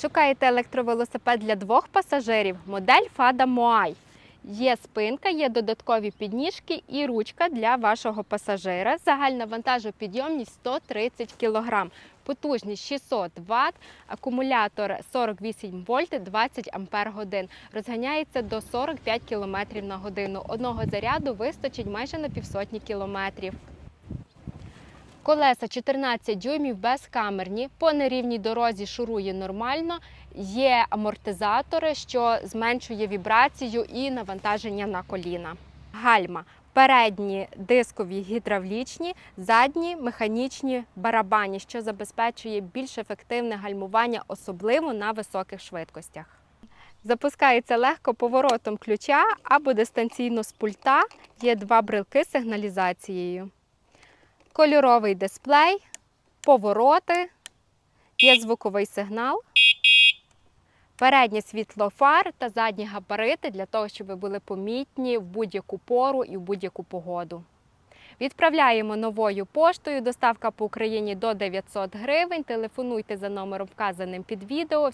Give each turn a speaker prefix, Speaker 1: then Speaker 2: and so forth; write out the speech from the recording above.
Speaker 1: Шукаєте електровелосипед для двох пасажирів? Модель Fada Moai. Є спинка, є додаткові підніжки і ручка для вашого пасажира. Загальна вантажопідйомність 130 кг, потужність 600 Вт, акумулятор 48 вольт, 20 ампер годин. Розганяється до 45 км на годину. Одного заряду вистачить майже на півсотні кілометрів. Колеса 14 дюймів безкамерні, по нерівній дорозі шурує нормально. Є амортизатори, що зменшує вібрацію і навантаження на коліна. Гальма. Передні дискові гідравлічні, задні механічні барабані, що забезпечує більш ефективне гальмування, особливо на високих швидкостях. Запускається легко поворотом ключа або дистанційно з пульта. Є два брелки з сигналізацією кольоровий дисплей, повороти, є звуковий сигнал, переднє світло фар та задні габарити для того, щоб ви були помітні в будь-яку пору і в будь-яку погоду. Відправляємо новою поштою. Доставка по Україні до 900 гривень. Телефонуйте за номером вказаним під відео.